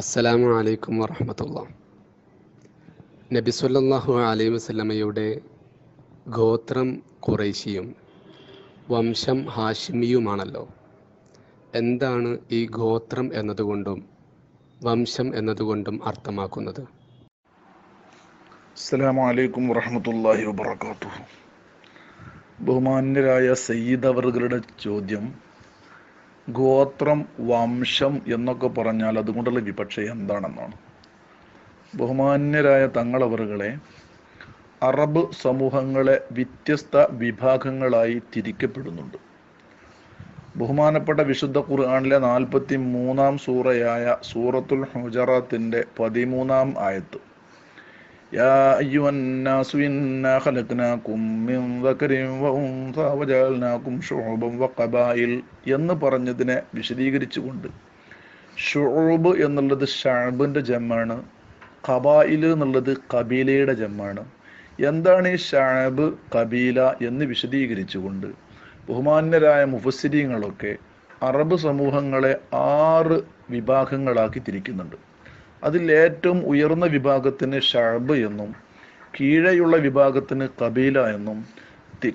അസ്സലാമു അലൈക്കും വറഹമത്തുള്ള. നബി സല്ലല്ലാഹു അലൈഹി വസല്ലമയുടെ ഗോത്രം ഖുറൈശിയും വംശം ഹാഷിമിയുമാണല്ലോ. എന്താണ് ഈ ഗോത്രം എന്നതുകൊണ്ടും വംശം എന്നതുകൊണ്ടും അർത്ഥമാക്കുന്നത്? അസ്സലാമു അലൈക്കും വറഹ്മത്തുള്ളാഹി വബർക്കാത്തു ബഹുമാന്യരായ സയ്യിദ് അവറുകളുടെ ചോദ്യം ഗോത്രം വംശം എന്നൊക്കെ പറഞ്ഞാൽ അതുകൊണ്ടുള്ള വിപക്ഷ എന്താണെന്നാണ്. ബഹുമാന്യരായ തങ്ങളവറുകളെ അറബ് സമൂഹങ്ങളെ വ്യത്യസ്ത വിഭാഗങ്ങളായി തിരിക്കപ്പെടുന്നുണ്ട്. ബഹുമാനപ്പെട്ട വിശുദ്ധ ഖുർആാനിലെ നാൽപ്പത്തി മൂന്നാം സൂറയായ സൂറത്തുൽ ഹുജറാത്തിന്റെ പതിമൂന്നാം ആയത്ത്. يا أيها الناس إنا خلقناكم من ذكر وأنثى وجعلناكم شعوبا وقبائل എന്ന് പറഞ്ഞതിനെ വിശദീകരിച്ചുകൊണ്ട് ഷുഊബ് എന്നുള്ളത് ഷാബിൻ്റെ ജമ്മാണ് ഖബായിൽ എന്നുള്ളത് കബീലയുടെ ജമ്മാണ് എന്താണ് ഈ ഷാബ് കബീല എന്ന് വിശദീകരിച്ചുകൊണ്ട് ബഹുമാന്യരായ മുഫസ്സിരീങ്ങളൊക്കെ അറബ് സമൂഹങ്ങളെ ആറ് വിഭാഗങ്ങളാക്കി തിരിക്കുന്നുണ്ട് അതിൽ ഏറ്റവും ഉയർന്ന വിഭാഗത്തിന് ഷാബ് എന്നും കീഴെയുള്ള വിഭാഗത്തിന് കബീല എന്നും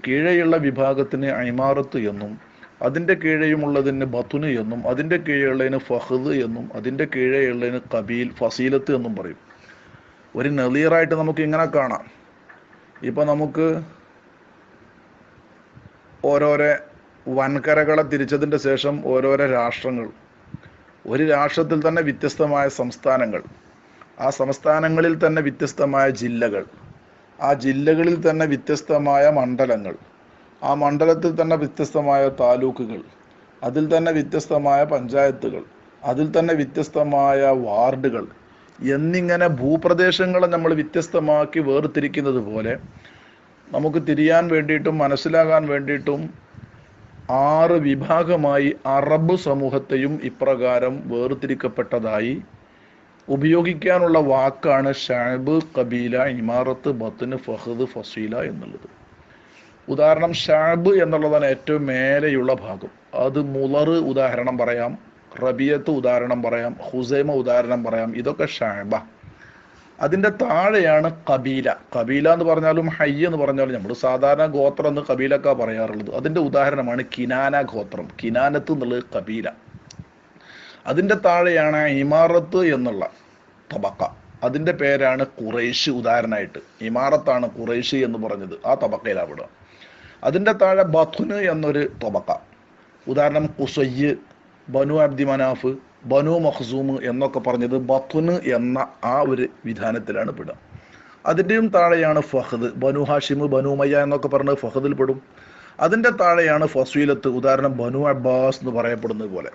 കീഴെയുള്ള വിഭാഗത്തിന് ഐമാറത്ത് എന്നും അതിന്റെ കീഴെയുമുള്ളതിന് ബത്തുന് എന്നും അതിന്റെ കീഴെയുള്ളതിന് ഫഹദ് എന്നും അതിന്റെ കീഴെയുള്ളതിന് കബീൽ ഫസീലത്ത് എന്നും പറയും. ഒരു നെളിയറായിട്ട് നമുക്ക് ഇങ്ങനെ കാണാം. ഇപ്പം നമുക്ക് ഓരോരോ വൻകരകളെ തിരിച്ചതിന്റെ ശേഷം ഓരോരോ രാഷ്ട്രങ്ങൾ ഒരു രാഷ്ട്രത്തിൽ തന്നെ വ്യത്യസ്തമായ സംസ്ഥാനങ്ങൾ ആ സംസ്ഥാനങ്ങളിൽ തന്നെ വ്യത്യസ്തമായ ജില്ലകൾ ആ ജില്ലകളിൽ തന്നെ വ്യത്യസ്തമായ മണ്ഡലങ്ങൾ ആ മണ്ഡലത്തിൽ തന്നെ വ്യത്യസ്തമായ താലൂക്കുകൾ അതിൽ തന്നെ വ്യത്യസ്തമായ പഞ്ചായത്തുകൾ അതിൽ തന്നെ വ്യത്യസ്തമായ വാർഡുകൾ എന്നിങ്ങനെ ഭൂപ്രദേശങ്ങളെ നമ്മൾ വ്യത്യസ്തമാക്കി വേർതിരിക്കുന്നത് പോലെ നമുക്ക് തിരിയാൻ വേണ്ടിയിട്ടും മനസ്സിലാകാൻ വേണ്ടിയിട്ടും ആറ് വിഭാഗമായി അറബ് സമൂഹത്തെയും ഇപ്രകാരം വേർതിരിക്കപ്പെട്ടതായി ഉപയോഗിക്കാനുള്ള വാക്കാണ് ഷാബ് കബീല ഇമാറത്ത് ബത്തിന് ഫഹദ് ഫസീല എന്നുള്ളത്. ഉദാഹരണം ഷാബ് എന്നുള്ളതാണ് ഏറ്റവും മേലെയുള്ള ഭാഗം. അത് മുളറ് ഉദാഹരണം പറയാം റബിയത്ത് ഉദാഹരണം പറയാം ഹുസൈമ ഉദാഹരണം പറയാം. ഇതൊക്കെ ഷാബ. അതിന്റെ താഴെയാണ് കബീല. കബീല എന്ന് പറഞ്ഞാലും ഹൈ എന്ന് പറഞ്ഞാലും നമ്മൾ സാധാരണ ഗോത്രം എന്ന് കബീലക്ക പറയാറുള്ളത്. അതിന്റെ ഉദാഹരണമാണ് കിനാന ഗോത്രം. കിനാനത്ത് എന്നുള്ളത് കബീല. അതിന്റെ താഴെയാണ് ഇമാറത്ത് എന്നുള്ള തബക്ക. അതിന്റെ പേരാണ് കുറേശ് ഉദാഹരണമായിട്ട്. ഇമാറത്താണ് കുറേശ് എന്ന് പറഞ്ഞത്. ആ തബക്കയിലാണ് അതിന്റെ താഴെ ബഥുന് എന്നൊരു തബക്ക. ഉദാഹരണം കുസയ്യ് ബനു അബ്ദി മനാഫ് ബനു മഖ്സൂം എന്നൊക്കെ പറഞ്ഞത് ബത്തുന് എന്ന ആ ഒരു വിധാനത്തിലാണ് പെടുക. അതിന്റെയും താഴെയാണ് ഫഹദ്. ബനു ഹാഷിമ് ബനു മയ്യ എന്നൊക്കെ പറഞ്ഞത് ഫഹദിൽ പെടും. അതിന്റെ താഴെയാണ് ഫസീലത്ത് ഉദാഹരണം ബനു അബ്ബാസ് എന്ന് പറയപ്പെടുന്നത് പോലെ.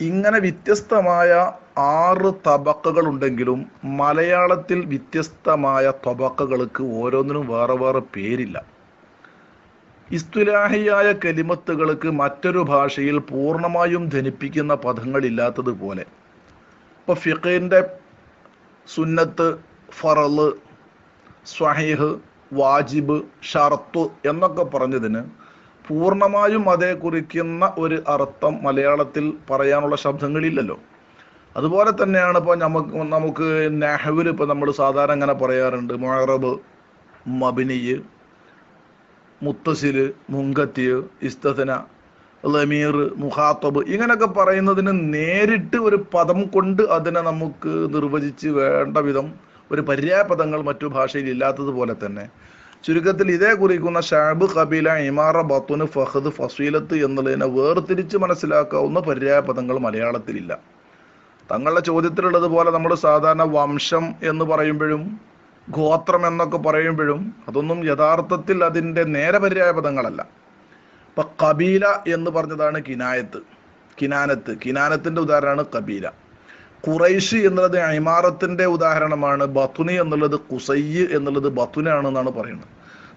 ഇങ്ങനെ വ്യത്യസ്തമായ ആറ് തബക്കകൾ ഉണ്ടെങ്കിലും മലയാളത്തിൽ വ്യത്യസ്തമായ തബക്കകൾക്ക് ഓരോന്നിനും വേറെ വേറെ പേരില്ല. ഇസ്തുലാഹിയായ കലിമത്തുകൾക്ക് മറ്റൊരു ഭാഷയിൽ പൂർണമായും ധനിപ്പിക്കുന്ന പദങ്ങളില്ലാത്തതുപോലെ. ഇപ്പൊ ഫിഖിന്റെ സുന്നത്ത് ഫറൽ സ്വഹീഹ് വാജിബ് ഷർത്തു എന്നൊക്കെ പറഞ്ഞതിന് പൂർണമായും അതേ കുറിക്കുന്ന ഒരു അർത്ഥം മലയാളത്തിൽ പറയാനുള്ള ശബ്ദങ്ങളില്ലല്ലോ. അതുപോലെ തന്നെയാണ് ഇപ്പോൾ നമുക്ക് നമുക്ക് നെഹവിൽ ഇപ്പോൾ നമ്മൾ സാധാരണ അങ്ങനെ പറയാറുണ്ട് മൊഹറബ് മബിനിയ് മുത്തസിൽ മുങ്കത്തിയ് ഇസ്തന ലമീർ മുഹാത്തബ് ഇങ്ങനെയൊക്കെ പറയുന്നതിന് നേരിട്ട് ഒരു പദം കൊണ്ട് അതിനെ നമുക്ക് നിർവചിച്ച് വേണ്ട വിധം ഒരു പര്യായപദങ്ങൾ മറ്റു ഭാഷയിൽ ഇല്ലാത്തതുപോലെ തന്നെ. ചുരുക്കത്തിൽ ഇതേ കുറിക്കുന്ന ഷാബ് കബീല ഇമാറ ബത്തുന് ഫഹദ് ഫസീലത്ത് എന്നുള്ളതിനെ വേർതിരിച്ച് മനസ്സിലാക്കാവുന്ന പര്യായപദങ്ങൾ മലയാളത്തിലില്ല. തങ്ങളുടെ ചോദ്യത്തിലുള്ളത് പോലെ നമ്മൾ സാധാരണ വംശം എന്ന് പറയുമ്പോഴും ഗോത്രം എന്നൊക്കെ പറയുമ്പോഴും അതൊന്നും യഥാർത്ഥത്തിൽ അതിന്റെ നേരപര്യായ പദങ്ങളല്ല. ഇപ്പൊ കബീല എന്ന് പറഞ്ഞതാണ് കിനായത്ത്. കിനാനത്ത്. കിനാനത്തിന്റെ ഉദാഹരണമാണ് കബീല. ഖുറൈഷ് എന്നുള്ളത് ഇമാറത്തിന്റെ ഉദാഹരണമാണ്. ബത്തുനി എന്നുള്ളത് കുസയ്യ് എന്നുള്ളത് ബത്തുനാണെന്നാണ് പറയുന്നത്.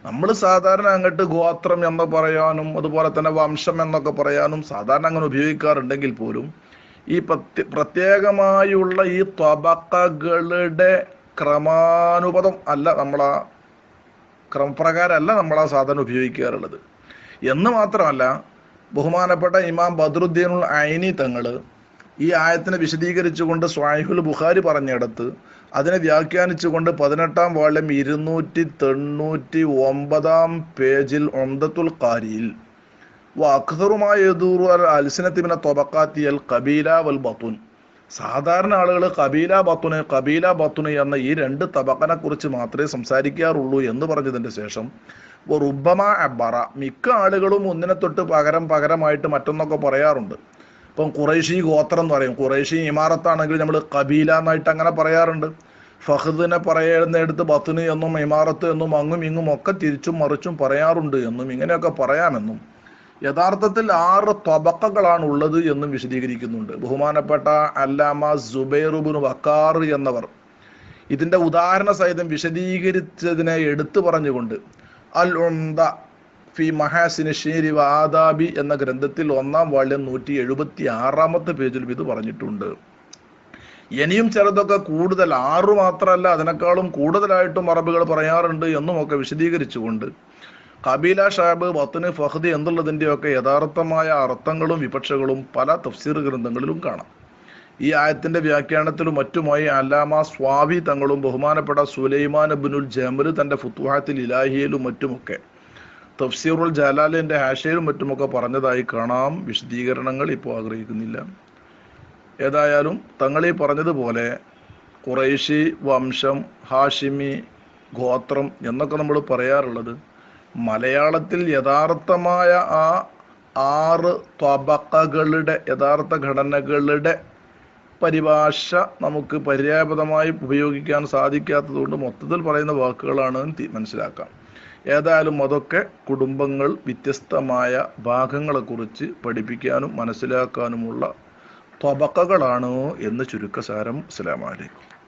നമ്മൾ സാധാരണ അങ്ങോട്ട് ഗോത്രം എന്ന് പറയാനും അതുപോലെ തന്നെ വംശം എന്നൊക്കെ പറയാനും സാധാരണ അങ്ങനെ ഉപയോഗിക്കാറുണ്ടെങ്കിൽ പോലും ഈ പ്രത്യേകമായുള്ള ഈ ത്വബക്കകളുടെ ക്രമാനുപദം അല്ല നമ്മൾ ആ ക്രമപ്രകാരമല്ല നമ്മൾ ആ സാധനം ഉപയോഗിക്കാറുള്ളത്. എന്ന് മാത്രമല്ല ബഹുമാനപ്പെട്ട ഇമാം ബദ്രുദ്ദീനുൽ ഐനി തങ്ങൾ ഈ ആയത്തിനെ വിശദീകരിച്ചുകൊണ്ട് സ്വാഹിഹുൽ ബുഖാരി പറഞ്ഞിടത്ത് അതിനെ വ്യാഖ്യാനിച്ചുകൊണ്ട് പതിനെട്ടാം വാള്യം ഇരുന്നൂറ്റി തൊണ്ണൂറ്റി ഒമ്പതാം പേജിൽ ഒന്തത്തുൽ കാരിയിൽ അക്തറുമായ അൽസിനത്തിമിന തൊബക്കാത്തിയൽ കബീല വൽ ബത്തുൻ സാധാരണ ആളുകൾ കബീല ബത്തുന് കബീല ബത്തുന് എന്ന ഈ രണ്ട് തബക്കനെ കുറിച്ച് മാത്രമേ സംസാരിക്കാറുള്ളൂ എന്ന് പറഞ്ഞതിന്റെ ശേഷം റുബമ അബറ മിക്ക ആളുകളും ഒന്നിനെ തൊട്ട് പകരം പകരമായിട്ട് മറ്റൊന്നൊക്കെ പറയാറുണ്ട്. ഇപ്പം കുറേശി ഗോത്രം എന്ന് പറയും. കുറേശി ഇമാറത്താണെങ്കിൽ നമ്മൾ കബീല എന്നായിട്ട് അങ്ങനെ പറയാറുണ്ട്. ഫഹദിനെ പറയുന്നിടത്ത് ബത്തുന് എന്നും ഇമാറത്ത് എന്നും അങ്ങും ഇങ്ങും ഒക്കെ തിരിച്ചും മറിച്ചും പറയാറുണ്ട് എന്നും ഇങ്ങനെയൊക്കെ പറയാമെന്നും. യഥാർത്ഥത്തിൽ ആറ് തബക്കകളാണ് ഉള്ളത് എന്നും വിശദീകരിക്കുന്നുണ്ട്. ബഹുമാനപ്പെട്ട അല്ലാമ സുബൈറുബിൻ വക്കാർ എന്നവർ ഇതിന്റെ ഉദാഹരണ സഹിതം വിശദീകരിച്ചതിനെ എടുത്തു പറഞ്ഞുകൊണ്ട് അൽ ഉംദ ഫി മഹാസിന് ഷീരി വാദാബി എന്ന ഗ്രന്ഥത്തിൽ ഒന്നാം വാള്യം നൂറ്റി എഴുപത്തി ആറാമത്തെ പേജിൽ ഇത് പറഞ്ഞിട്ടുണ്ട്. ഇനിയും ചിലതൊക്കെ കൂടുതൽ ആറു മാത്രമല്ല അതിനേക്കാളും കൂടുതലായിട്ടും അറബികൾ പറയാറുണ്ട് എന്നും ഒക്കെ വിശദീകരിച്ചുകൊണ്ട് കബീല ഷാബ് ബത്തുന് ഫഹദ് എന്നുള്ളതിന്റെയൊക്കെ യഥാർത്ഥമായ അർത്ഥങ്ങളും വിപക്ഷകളും പല തഫ്സീർ ഗ്രന്ഥങ്ങളിലും കാണാം. ഈ ആയത്തിന്റെ വ്യാഖ്യാനത്തിലും മറ്റുമായി അല്ലാമ സ്വാവി തങ്ങളും ബഹുമാനപ്പെട്ട സുലൈമാൻ അബിനുൽ ജമൽ തന്റെ ഫുത്തുഹാത്തിൽ ഇലാഹിയിലും മറ്റുമൊക്കെ തഫ്സീറുൽ ജലാലിന്റെ ഹാഷയിലും മറ്റുമൊക്കെ പറഞ്ഞതായി കാണാം. വിശദീകരണങ്ങൾ ഇപ്പോൾ ആഗ്രഹിക്കുന്നില്ല. ഏതായാലും തങ്ങളീ പറഞ്ഞതുപോലെ കുറേശി വംശം ഹാഷിമി ഗോത്രം എന്നൊക്കെ നമ്മൾ പറയാറുള്ളത് മലയാളത്തിൽ യഥാർത്ഥമായ ആ ആറ് തബക്കകളുടെ യഥാർത്ഥ ഘടനകളുടെ പരിഭാഷ നമുക്ക് പര്യാപ്തമായി ഉപയോഗിക്കാൻ സാധിക്കാത്തതുകൊണ്ട് മൊത്തത്തിൽ പറയുന്ന വാക്കുകളാണ് മനസ്സിലാക്കാം. ഏതായാലും അതൊക്കെ കുടുംബങ്ങൾ വ്യത്യസ്തമായ ഭാഗങ്ങളെക്കുറിച്ച് പഠിപ്പിക്കാനും മനസ്സിലാക്കാനുമുള്ള ത്വബക്കകളാണ് എന്ന് ചുരുക്കസാരം. അസ്സലാമു അലൈക്കും.